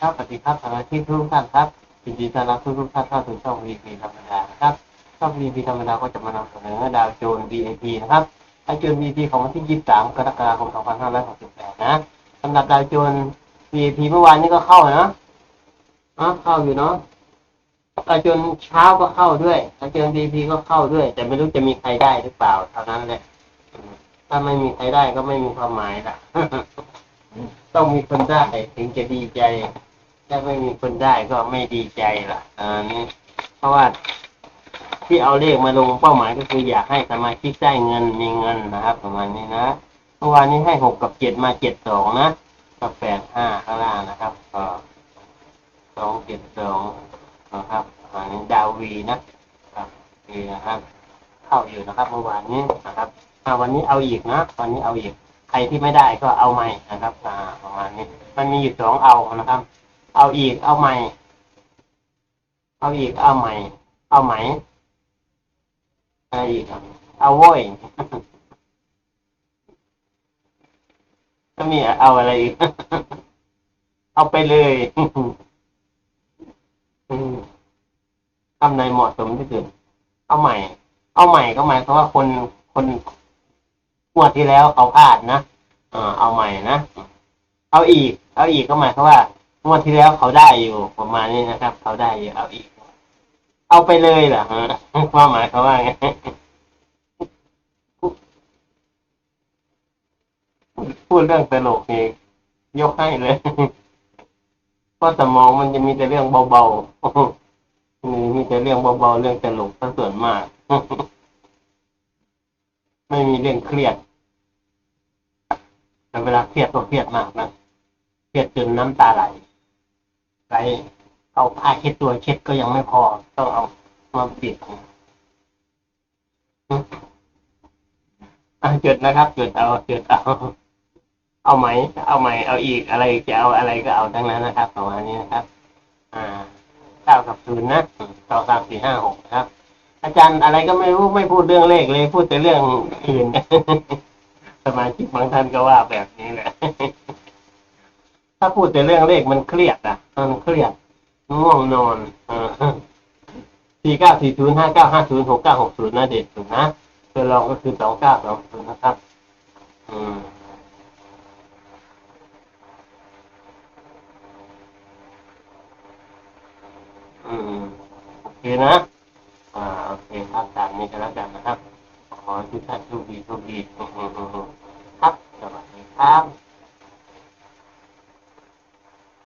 ครับสวัสดีครับสมาชิกทุกท่านครับยินดีต้อนรับทุกทุกท่านเข้าสู่ช่อง VP ธรรมดานะครับช่อง VP ธรรมดาก็จะมานำเสนอดาวโจน VIP นะครับดาวโจน VIP ของวันที่ 23 กรกฎาคม 2568 นะสำหรับดาวโจน VIP เมื่อวานนี้ก็เข้านะอะเข้าอยู่เนาะดาวโจนเช้าก็เข้าด้วยดาวโจน VIP ก็เข้าด้วย แต่ไม่รู้จะมีใครได้หรือเปล่าเท่านั้นแหละถ้าไม่มีใครได้ก็ไม่มีความหมายละต้องมีคนได้ถึงจะดีใจ ถ้าไม่มีคนได้ก็ไม่ดีใจล่ะอันนี้เพราะว่าที่เอาเลขมาลงเป้าหมายก็คืออยากให้สมาชิกได้เงินมีเงินนะครับ ประมาณนี้นะเมื่อวานนี้ให้หกกับเจ็ดมาเจ็ดสองนะกับแปดห้าข้างล่างนะครับก็สองเจ็ดสองนะครับอันนี้ดาววีนะครับวีนะครับ เข้าอยู่นะครับเมื่อวานนี้นะครับอ่าวันนี้เอาอีกนะวันนี้เอาอีกใครที่ไม่ได้ก็เอาใหม่นะครับอ่าประมาณนี้ มันมีอยู่สองเอานะครับ เอาอีก เอาใหม่ เอาอีก เอาใหม่ เอาไหมอะไรอีกเอาโว้ยก็มีเอาอะไรอีก เอาไปเลยอืมคำในเหมาะสมที่สุดเอาใหม่ เอาใหม่ก็หมายความว่าคนคนงวดที่แล้วเขาพลาดนะเออเอาใหม่นะ เอาอีก เอาอีกก็หมายความว่า งวดที่แล้วเขาได้อยู่ประมาณนี้นะครับ เขาได้อยู่เอาอีก เอาไปเลยเหรอฮะความหมายเขาว่าไงพูดเรื่องตลกนี่ยกให้เลยเพราะสมองมันจะมีแต่เรื่องเบาๆนี่มีแต่เรื่องเบาๆเรื่องตลกซะส่วนมาก ไม่มีเรื่องเครียดแต่เวลาเครียดก็เครียดมากนะเครียดจนน้ำตาไหล ไหลเอาผ้าเช็ดตัวเช็ดก็ยังไม่พอ ต้องเอามาปิดอะจุดนะครับ จุดเอาจุดเอา เอาไหมเอาไหมเอาอีกอะไรจะเอาอะไรก็เอาทั้งนั้นนะครับประมาณนี้นะครับ อ่าเก้ากับศูนย์นะสอสามสี่ห้าหกครับ อาจารย์อะไรก็ไม่รู้ไม่พูดเรื่องเลขเลยพูดแต่เรื่องอื่นสมาชิกบางท่านก็ว่าแบบนี้แหละถ้าพูดแต่เรื่องเลขมันเครียดอะ มันเครียดง่วงนอนสี่เก้าสี่ศูนย์ห้าเก้าห้าศูนย์หกเก้าหกศูนย์นะเด็ดถูกนะตัวรองก็คือสองเก้าสองศูนย์นะครับ อืมอืมโอเคนะอ่าโอเคครับตามนี้ก็แล้วกันนะครับ ขอให้ทุกท่านโชคดีโชคดีอืมๆๆครับสวัสดีครับ